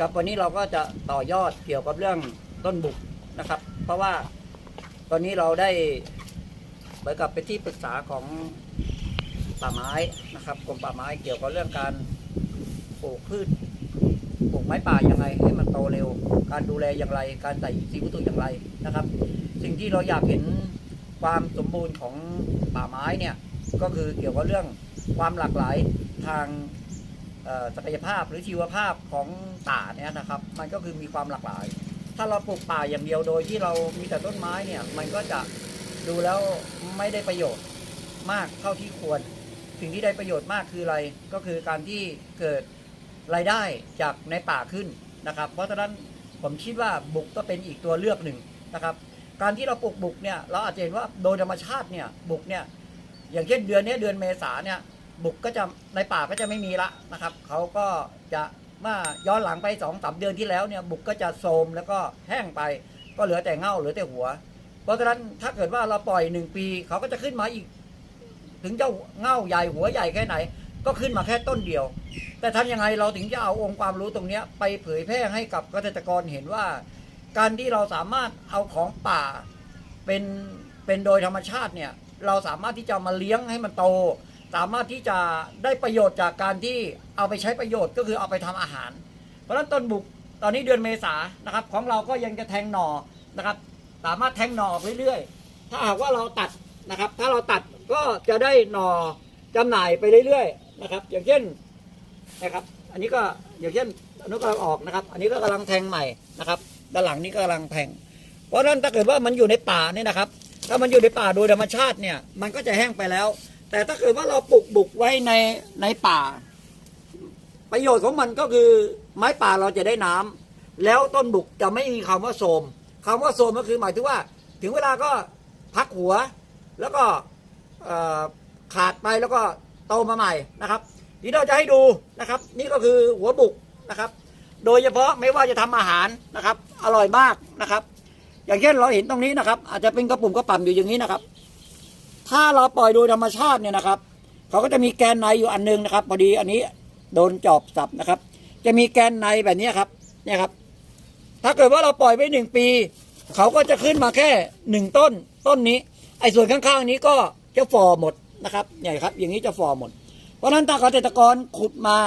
กับวันนี้เราก็จะต่อยอดเกี่ยวกับเรื่องต้นบุกนะครับ เพราะว่าตอนนี้เราได้เหมือนกับเป็นที่ปรึกษาของป่าไม้นะครับกรมป่าไม้เกี่ยวกับเรื่องการปลูกพืชปลูกไม้ป่ายังไงให้มันโตเร็ว การดูแลอย่างไร การใส่สีวัตถุอย่างไรนะครับ สิ่งที่เราอยากเห็นความสมบูรณ์ของป่าไม้เนี่ยก็คือเกี่ยวกับเรื่องความหลากหลายทาง ศักยภาพหรือชีวภาพของป่าเนี่ยนะครับ มันก็คือมีความหลากหลาย ถ้าเราปลูกป่าอย่างเดียวโดยที่เรามีแต่ต้นไม้เนี่ยมันก็จะดูแล้วไม่ได้ประโยชน์มากเท่าที่ควร สิ่งที่ได้ประโยชน์มากคืออะไรก็คือการที่เกิดรายได้จากในป่าขึ้นนะครับ เพราะฉะนั้นผมคิดว่าบุกก็เป็นอีกตัวเลือกหนึ่งนะครับการที่เราปลูกบุกเนี่ยเราอาจจะเห็นว่าโดยธรรมชาติเนี่ยบุกเนี่ยอย่างเช่นเดือนนี้เดือนเมษาเนี่ย บุกก็จะในป่าก็จะไม่มีละนะครับเขาก็จะมื่อย้อนหลังไปสองสามเดือนที่แล้วเนี่ยบุกก็จะโทมแล้วก็แห้งไป ก็เหลือแต่เง่าเหลือแต่หัว เพราะฉะนั้นถ้าเกิดว่าเราปล่อยหนึ่งปีเขาก็จะขึ้นมาอีก ถึงจะเง่าใหญ่หัวใหญ่แค่ไหน ก็ขึ้นมาแค่ต้นเดียว แต่ทำยังไงเราถึงจะเอาองค์ความรู้ตรงนี้ไปเผยแพร่ให้กับเกษตรกรเห็นว่า การที่เราสามารถเอาของป่าเป็นเป็นโดยธรรมชาติเนี่ยเราสามารถที่จะมาเลี้ยงให้มันโต สามารถที่จะได้ประโยชน์จากการที่เอาไปใช้ประโยชน์ก็คือเอาไปทำอาหาร เพราะฉะนั้นต้นบุกตอนนี้เดือนเมษานะครับของเราก็ยังจะแทงหน่อนะครับ สามารถแทงหน่อออกเรื่อยๆ ถ้าหากว่าเราตัดนะครับ ถ้าเราตัดก็จะได้หน่อจำหน่ายไปเรื่อยๆนะครับ อย่างเช่นนะครับ อันนี้ก็อย่างเช่นอันนี้กำลังออกนะครับ อันนี้ก็กำลังแทงใหม่นะครับ ด้านหลังนี้ก็กำลังแทง เพราะฉะนั้นถ้าเกิดว่ามันอยู่ในป่าเนี่ยนะครับ ถ้ามันอยู่ในป่าโดยธรรมชาติเนี่ย มันก็จะแห้งไปแล้ว แต่ถ้าเกิดว่าเราปลูกบุกไว้ในในป่า ประโยชน์ของมันก็คือไม้ป่าเราจะได้น้ำแล้วต้นบุกจะไม่มีคำว่าโทรมคำว่าโทรมก็คือหมายถึงว่า ถึงเวลาก็พักหัว แล้วก็ขาดไปแล้วก็โตมาใหม่นะครับที่เราจะให้ดูนะครับ นี่ก็คือหัวบุกนะครับ โดยเฉพาะไม่ว่าจะทำอาหารนะครับ อร่อยมากนะครับ อย่างเช่นเราเห็นตรงนี้นะครับ อาจจะเป็นกระปุ่มกระปั่มอยู่อย่างนี้นะครับ ถ้าเราปล่อยโดยธรรมชาติเนี่ยนะครับเขาก็จะมีแกนในอยู่อันหนึงนะครับ พอดีอันนี้โดนจอบสับนะครับ จะมีแกนในแบบนี้ครับเนี่ยครับ ถ้าเกิดว่าเราปล่อยไว้หนึ่งปีเขาก็จะขึ้นมาแค่หนึ่งต้นต้นนี้ ไอ้ส่วนข้างๆนี้ก็จะฝ่อหมดนะครับเนี่ยครับ อย่างนี้จะฝ่อหมด เพราะฉะนั้นถ้าเกษตรกรขุดมา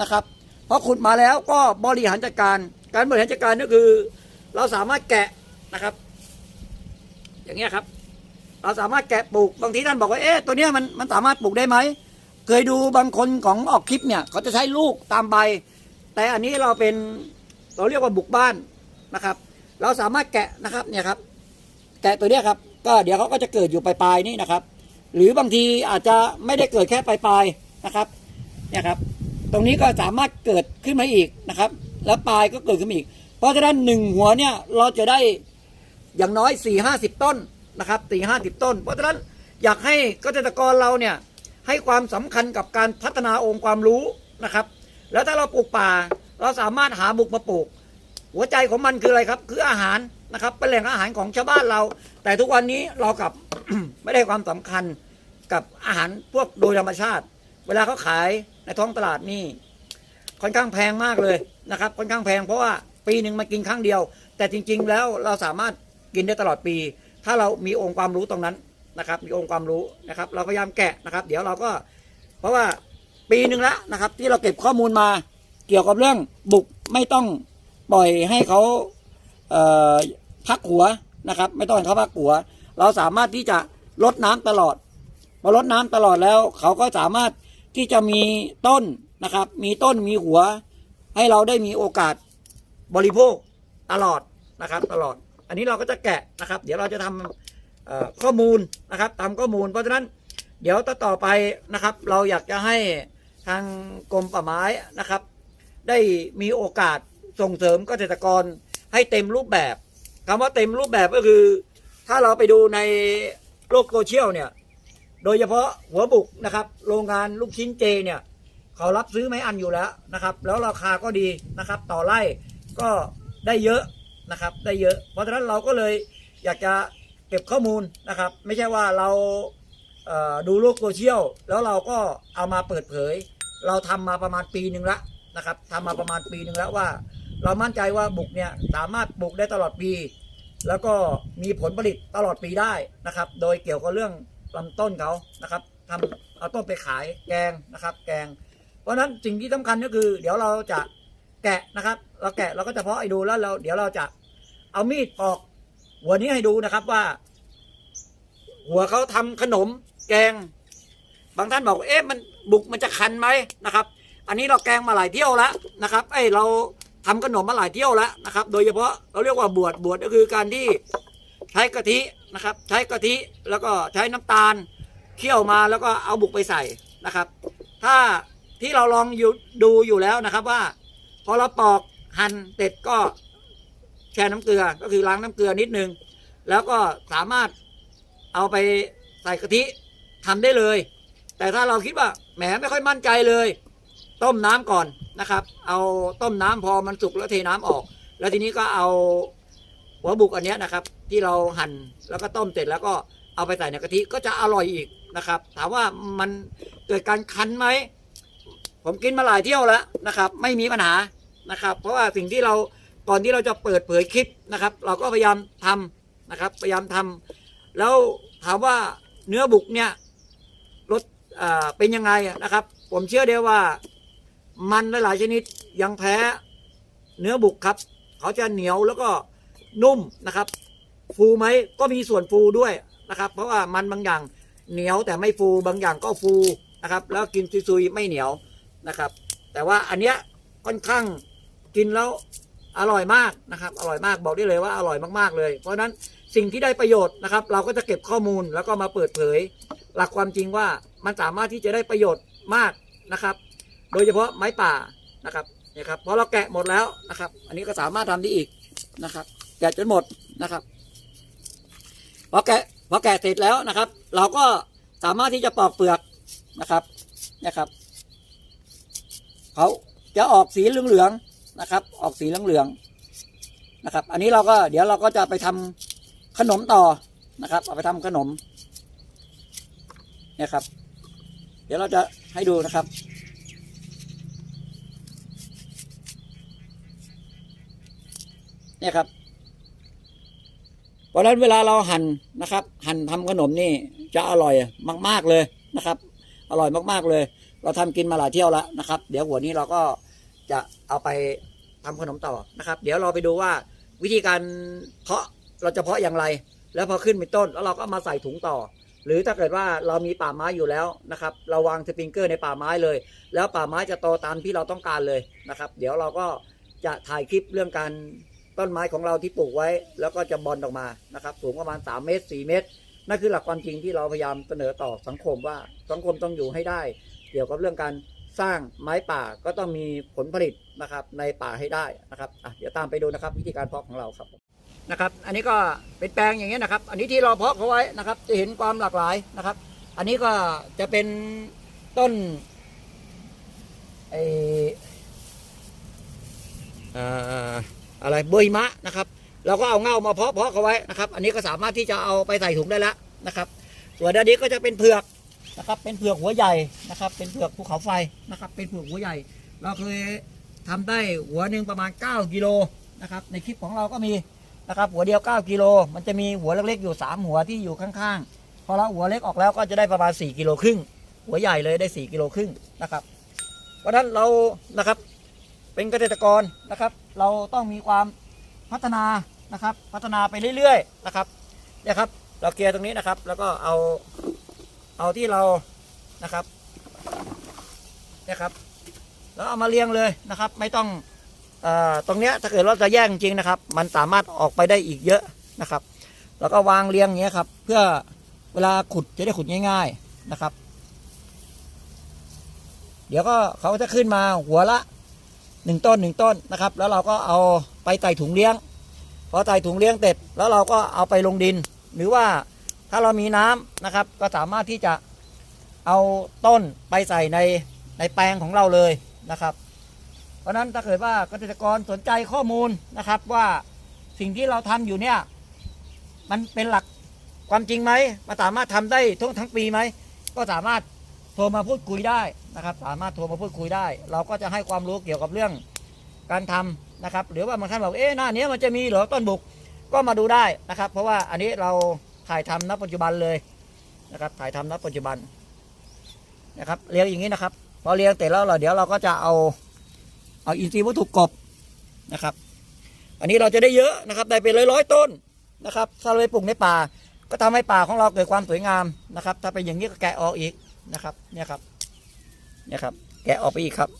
นะครับพอขุดมาแล้วก็บริหารจัดการ การบริหารจัดการก็คือ เราสามารถแกะนะครับ อย่างเงี้ยครับ เราสามารถแกะปลูกบางทีท่านบอกว่าเอ๊ะตัวเนี้ยมันมันสามารถปลูกได้ไหมเคยดูบางคนของออกคลิปเนี่ยเขาจะใช้ลูกตามใบ แต่อันนี้เราเป็นเราเรียกว่าบุกบ้านนะครับ เราสามารถแกะนะครับเนี่ยครับ แกะตัวเนี้ยครับ ก็เดี๋ยวเขาก็จะเกิดอยู่ปลายๆนี่นะครับ หรือบางทีอาจจะไม่ได้เกิดแค่ปลายๆนะครับเนี่ยครับ ตรงนี้ก็สามารถเกิดขึ้นมาอีกนะครับ แล้วปลายก็เกิดขึ้นมาอีก เพราะฉะนั้นหนึ่งหัวเนี่ยเราจะได้อย่างน้อยสี่ห้าสิบต้น นะครับสี่ห้าสิบต้น เพราะฉะนั้นอยากให้เกษตรกรเราเนี่ยให้ความสำคัญกับการพัฒนาองค์ความรู้นะครับ แล้วถ้าเราปลูกป่า เราสามารถหาบุกมาปลูก หัวใจของมันคืออะไรครับ คืออาหารนะครับเป็นแหล่งอาหารของชาวบ้านเรา แต่ทุกวันนี้เรากับไม่ได้ความสำคัญกับอาหารพวกโดยธรรมชาติ เวลาเขาขายในท้องตลาดนี่ค่อนข้างแพงมากเลยนะครับ ค่อนข้างแพงเพราะว่าปีหนึ่งมากินครั้งเดียว แต่จริง ๆ แล้วเราสามารถกินได้ตลอดปี ถ้าเรามีองค์ความรู้ตรงนั้นนะครับ มีองค์ความรู้นะครับ เราพยายามแกะนะครับ เดี๋ยวเราก็ เพราะว่าปีหนึ่งแล้วนะครับ ที่เราเก็บข้อมูลมาเกี่ยวกับเรื่องบุกไม่ต้องปล่อยให้เขาเพักหัวนะครับ ไม่ต้องให้เขาพักหัว เราสามารถที่จะลดน้ำตลอดพอลดน้ำตลอดแล้ว เขาก็สามารถที่จะมีต้นนะครับ มีต้นมีหัว ให้เราได้มีโอกาสบริโภคตลอดนะครับ ตลอด อันนี้เราก็จะแกะนะครับ เดี๋ยวเราจะทำเอ่อข้อมูลนะครับทำข้อมูล เพราะฉะนั้นเดี๋ยวต่อต่อไปนะครับ เราอยากจะให้ทางกรมป่าไม้นะครับ ได้มีโอกาสส่งเสริมเกษตรกรให้เต็มรูปแบบคำว่าเต็มรูปแบบก็คือ ถ้าเราไปดูในโลกโซเชียลเนี่ย โดยเฉพาะหัวบุกนะครับ โรงงานลูกชิ้นเจเนี่ยเขารับซื้อไม้อันอยู่แล้วนะครับ แล้วราคาก็ดีนะครับ ต่อไร่ก็ได้เยอะ นะครับ ได้เยอะ เพราะฉะนั้นเราก็เลยอยากจะเก็บข้อมูลนะครับ ไม่ใช่ว่าเราเดูโลกโซเชียลแล้วเราก็เอามาเปิดเผย เราทำมาประมาณปีหนึ่งละนะครับทำมาประมาณปีหนึ่งแล้วว่า เรามั่นใจว่าบุกเนี่ยสามารถปลูกได้ตลอดปี แล้วก็มีผลผลิตตลอดปีได้นะครับ โดยเกี่ยวกับเรื่องลำต้นเขานะครับทำเอาต้นไปขายแกงนะครับ แกง เพราะฉะนั้นสิ่งที่สำคัญก็คือ เดี๋ยวเราจะ แกะนะครับ เราแกะเราก็จะเพาะให้ดูแล้วเราเดี๋ยวเราจะเอามีดปอก หัวนี้ให้ดูนะครับว่า หัวเขาทำขนมแกง บางท่านบอกเอ๊ะมันบุกมันจะคันไหมนะครับ อันนี้เราแกงมาหลายเที่ยวแล้วนะครับเอ้ยเราทำขนมมาหลายเที่ยวแล้วนะครับ โดยเฉพาะเราเรียกว่าบวชบวชก็คือการที่ใช้กะทินะครับ ใช้กะทิแล้วก็ใช้น้ำตาลเคี่ยวมาแล้วก็เอาบุกไปใส่นะครับ ถ้าที่เราลองอยู่ดูอยู่แล้วนะครับว่า พอเราปอกหั่นเสร็จก็แช่น้ำเกลือก็คือล้างน้ำเกลือนิดนึง แล้วก็สามารถเอาไปใส่กะทิทำได้เลย แต่ถ้าเราคิดว่าแหมไม่ค่อยมั่นใจเลย ต้มน้ำก่อนนะครับ เอาต้มน้ำพอมันสุกแล้วเทน้ำออก แล้วทีนี้ก็เอาหัวบุกอันนี้นะครับ ที่เราหั่นแล้วก็ต้มเสร็จแล้วก็เอาไปใส่ในกะทิก็จะอร่อยอีกนะครับ ถามว่ามันเกิดการคั้นไหมผมกินมาหลายเที่ยวแล้วนะครับ ไม่มีปัญหา นะครับ เพราะว่าสิ่งที่เราก่อนที่เราจะเปิดเผยคลิปนะครับ เราก็พยายามทำนะครับ พยายามทำแล้วถามว่าเนื้อบุกเนี่ยรสเป็นยังไงนะครับ ผมเชื่อเดียวว่ามันหลายชนิดยังแพ้เนื้อบุกครับ เขาจะเหนียวแล้วก็นุ่มนะครับ ฟูไหมก็มีส่วนฟูด้วยนะครับ เพราะว่ามันบางอย่างเหนียวแต่ไม่ฟูบางอย่างก็ฟูนะครับ แล้วกินซุยๆไม่เหนียวนะครับ แต่ว่าอันเนี้ยค่อนข้าง กินแล้วอร่อยมากนะครับ อร่อยมากบอกได้เลยว่าอร่อยมากๆเลย เพราะนั้นสิ่งที่ได้ประโยชน์นะครับ เราก็จะเก็บข้อมูลแล้วก็มาเปิดเผย หลักความจริงว่ามันสามารถที่จะได้ประโยชน์มากนะครับ โดยเฉพาะไม้ป่านะครับเนี่ยครับพอเราแกะหมดแล้วนะครับ อันนี้ก็สามารถทำได้อีกนะครับ แกะจนหมดนะครับพอแกะพอแกะเสร็จแล้วนะครับ เราก็สามารถที่จะปอกเปลือกนะครับเนี่ยครับเขาจะออกสีเหลืองๆ นะครับ ออกสีเหลืองๆนะครับ อันนี้เราก็เดี๋ยวเราก็จะไปทำขนมต่อนะครับ เอาไปทำขนมเนี่ยครับ เดี๋ยวเราจะให้ดูนะครับเนี่ยครับเพราะฉะนั้นเวลาเราหั่นนะครับ หั่นทำขนมนี่จะอร่อยมาก ๆเลยนะครับ อร่อยมากๆเลย เราทำกินมาหลายเที่ยวแล้วนะครับ เดี๋ยวหัวนี้เราก็ จะเอาไปทำขนมต่อนะครับ เดี๋ยวเราไปดูว่าวิธีการเพาะเราจะเพาะอย่างไร แล้วพอขึ้นเป็นต้นแล้วเราก็มาใส่ถุงต่อ หรือถ้าเกิดว่าเรามีป่าไม้อยู่แล้วนะครับ เราวางสปริงเกอร์ในป่าไม้เลย แล้วป่าไม้จะโตตามที่เราต้องการเลยนะครับ เดี๋ยวเราก็จะถ่ายคลิปเรื่องการต้นไม้ของเราที่ปลูกไว้ แล้วก็จะบอลออกมานะครับสูงประมาณ 3 เมตร 4 เมตร นั่นคือหลักความจริงที่เราพยายามเสนอต่อสังคมว่าสังคมต้องอยู่ให้ได้ เกี่ยวกับเรื่องการ สร้างไม้ป่าก็ต้องมีผลผลิตนะครับในป่าให้ได้นะครับอะเดี๋ยวตามไปดูนะครับ วิธีการเพาะของเราครับนะครับ อันนี้ก็เป็นแปลงอย่างเงี้ยนะครับ อันนี้ที่เราเพาะเขาไว้นะครับ จะเห็นความหลากหลายนะครับ อันนี้ก็จะเป็นต้นไอออะไรเบอร์หิมะนะครับ เราก็เอาเง่ามาเพาะเพาะเขาไว้นะครับ อันนี้ก็สามารถที่จะเอาไปใส่ถุงได้แล้วนะครับ ส่วนอันนี้ก็จะเป็นเผือก นะครับ เป็นเผือกหัวใหญ่นะครับ เป็นเผือกภูเขาไฟนะครับ เป็นเผือกหัวใหญ่ เราเคยทำได้หัวหนึ่งประมาณ 9กิโลนะครับ ในคลิปของเราก็มีนะครับหัวเดียว 9กิโลมันจะมีหัวเล็กๆอยู่ 3 หัวที่อยู่ข้างๆ พอเราหัวเล็กออกแล้วก็จะได้ประมาณ 4กิโลครึ่งหัวใหญ่เลยได้ 4กิโลครึ่งนะครับ เพราะฉะนั้นเรานะครับเป็นเกษตรกรนะครับ เราต้องมีความพัฒนานะครับ พัฒนาไปเรื่อยๆนะครับเนี่ยครับ เราเกลียร์ตรงนี้นะครับ แล้วก็เอา เอาที่เรานะครับเนี่ยครับ แล้วเอามาเรียงเลยนะครับ ไม่ต้องอตรงเนี้ยถ้าเกิดเราจะแยกจริงนะครับ มันสามารถออกไปได้อีกเยอะนะครับ แล้วก็วางเรียงอย่างเงี้ยครับ เพื่อเวลาขุดจะได้ขุดง่าย ๆนะครับ เดี๋ยวก็เขาจะขึ้นมาหัวละหนึ่งต้นหนึ่งต้นนะครับ แล้วเราก็เอาไปใส่ถุงเลี้ยงพอใส่ถุงเลี้ยงเสร็จแล้วเราก็เอาไปลงดิน หรือว่า ถ้าเรามีน้ำนะครับ ก็สามารถที่จะเอาต้นไปใส่ในในแปลงของเราเลยนะครับ เพราะนั้นถ้าเกิดว่าเกษตรกรสนใจข้อมูลนะครับว่าสิ่งที่เราทำอยู่เนี่ยมันเป็นหลักความจริงไหมมันสามารถทำได้ทั้งทั้งปีไหมก็สามารถโทรมาพูดคุยได้นะครับ สามารถโทรมาพูดคุยได้ เราก็จะให้ความรู้เกี่ยวกับเรื่องการทำนะครับ หรือว่าบางท่านบอกเอ๊ะหน้าเนี้ยมันจะมีเหรอต้นบุกก็มาดูได้นะครับ เพราะว่าอันนี้เรา ถ่ายทำณปัจจุบันเลยนะครับ ถ่ายทำณปัจจุบันนะครับเลี้ยงอย่างนี้นะครับพอเลี้ยงเสร็จแล้วเราเดี๋ยวเราก็จะเอาเอาอินทรีย์วัตถุกบนะครับ อันนี้เราจะได้เยอะนะครับได้เป็นร้อยๆต้นนะครับถ้าเราไปปลูกในป่า ก็ทำให้ป่าของเราเกิดความสวยงามนะครับ ถ้าเป็นอย่างนี้ก็แกะออกอีกนะครับเนี่ยครับเนี่ยครับ แกะออกไปอีกครับ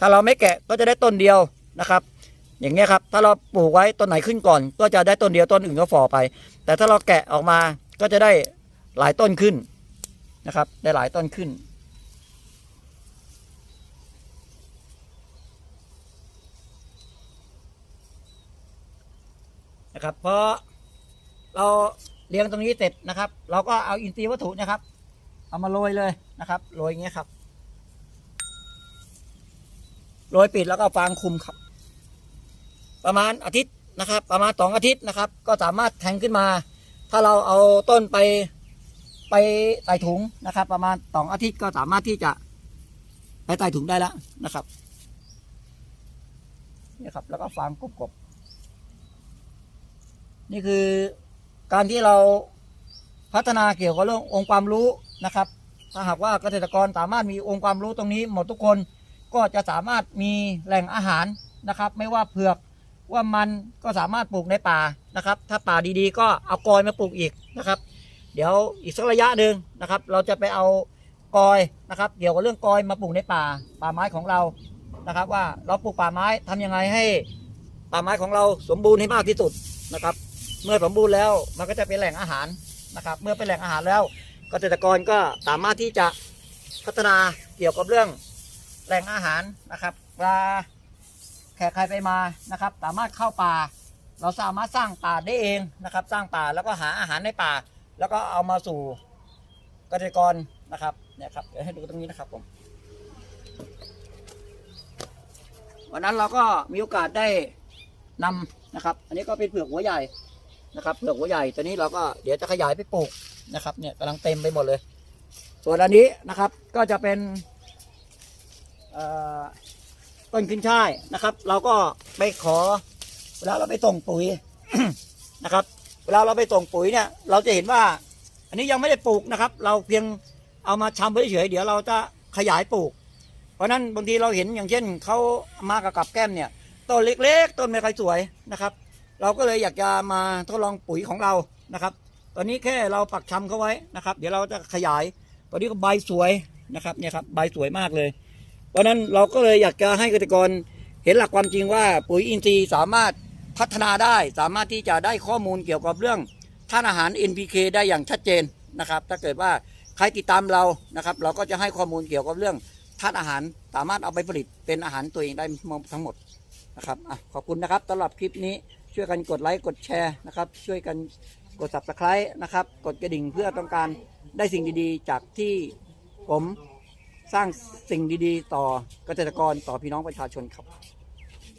ถ้าเราไม่แกะก็จะได้ต้นเดียวนะครับ อย่างเงี้ยครับ ถ้าเราปลูกไว้ต้นไหนขึ้นก่อน ก็จะได้ต้นเดียวต้นอื่นก็ฝ่อไป แต่ถ้าเราแกะออกมาก็จะได้หลายต้นขึ้นนะครับ ได้หลายต้นขึ้น นะครับพอเราเลี้ยงตรงนี้เสร็จนะครับ เราก็เอาอินทรีย์วัตถุนะครับ เอามาโรยเลยนะครับโรยอย่างเงี้ยครับโรยปิดแล้วก็ฟางคุมครับ ประมาณอาทิตย์นะครับ ประมาณสองอาทิตย์นะครับ ก็สามารถแทงขึ้นมา ถ้าเราเอาต้นไปไปใส่ถุงนะครับ ประมาณสองอาทิตย์ก็สามารถที่จะไปใส่ถุงได้แล้วนะครับนี่ครับ แล้วก็ฟางกบๆนี่คือการที่เราพัฒนาเกี่ยวกับเรื่ององค์ความรู้นะครับ ถ้าหากว่าเกษตรกรสามารถมีองค์ความรู้ตรงนี้หมดทุกคนก็จะสามารถมีแหล่งอาหารนะครับ ไม่ว่าเผือก ว่ามันก็สามารถปลูกในป่านะครับ ถ้าป่าดีๆ ก็เอากอยมาปลูกอีกนะครับ เดี๋ยวอีกสักระยะหนึ่งนะครับ เราจะไปเอากอยนะครับ เกี่ยวกับเรื่องกอยมาปลูกในป่า ป่าไม้ของเรานะครับ ว่าเราปลูกป่าไม้ทำยังไงให้ป่าไม้ของเราสมบูรณ์ให้มากที่สุดนะครับ เมื่อสมบูรณ์แล้วมันก็จะเป็นแหล่งอาหารนะครับ เมื่อเป็นแหล่งอาหารแล้วเกษตรกรก็สามารถที่จะพัฒนาเกี่ยวกับเรื่องแหล่งอาหารนะครับปลา แขกใครไปมานะครับ สามารถเข้าป่า เราสามารถสร้างป่าได้เองนะครับ สร้างป่าแล้วก็หาอาหารในป่า แล้วก็เอามาสู่เกษตรกรนะครับเนี่ยครับเดี๋ยวให้ดูตรงนี้นะครับผมวันนั้นเราก็มีโอกาสได้นำนะครับ อันนี้ก็เป็นเผือกหัวใหญ่นะครับเผือกหัวใหญ่ตัวนี้เราก็เดี๋ยวจะขยายไปปลูกนะครับเนี่ยกำลังเต็มไปหมดเลย ส่วนอันนี้นะครับก็จะเป็นเอ่อ ต้นขึ้นช่ายนะครับ เราก็ไปขอ เวลาเราไปส่งปุ๋ยนะครับ เวลาเราไปส่งปุ๋ยเนี่ย เราจะเห็นว่า อันนี้ยังไม่ได้ปลูกนะครับ เราเพียงเอามาชำไว้เฉยเดี๋ยวเราจะขยายปลูก เพราะฉะนั้นบางทีเราเห็นอย่างเช่นเขามากับกับแก้มเนี่ยต้นเล็กๆ ต้นไม่ค่อยสวยนะครับ เราก็เลยอยากจะมาทดลองปุ๋ยของเรานะครับ ตอนนี้แค่เราปักชำเขาไว้นะครับ เดี๋ยวเราจะขยาย ตอนนี้ก็ใบสวยนะครับเนี่ยครับใบสวยมากเลย ราะนั้นเราก็เลยอยากจะให้เกษตรกรเห็นหลักความจริงว่าปุ๋ยอินทรีย์สามารถพัฒนาได้ สามารถที่จะได้ข้อมูลเกี่ยวกับเรื่องธาตุอาหาร NPK ได้อย่างชัดเจนนะครับ ถ้าเกิดว่าใครติดตามเรานะครับ เราก็จะให้ข้อมูลเกี่ยวกับเรื่องธาตุอาหาร สามารถเอาไปผลิตเป็นอาหารตัวเองได้ทั้งหมดนะครับอขอบคุณนะครับสำหรับคลิปนี้ช่วยกันกดไลค์กดแชร์นะครับ ช่วยกันกด subscribe นะครับ กดกระดิ่งเพื่อต้องการได้สิ่งดีๆ จากที่ผม สร้างสิ่งดีๆ ต่อเกษตรกรต่อพี่น้องประชาชนครับ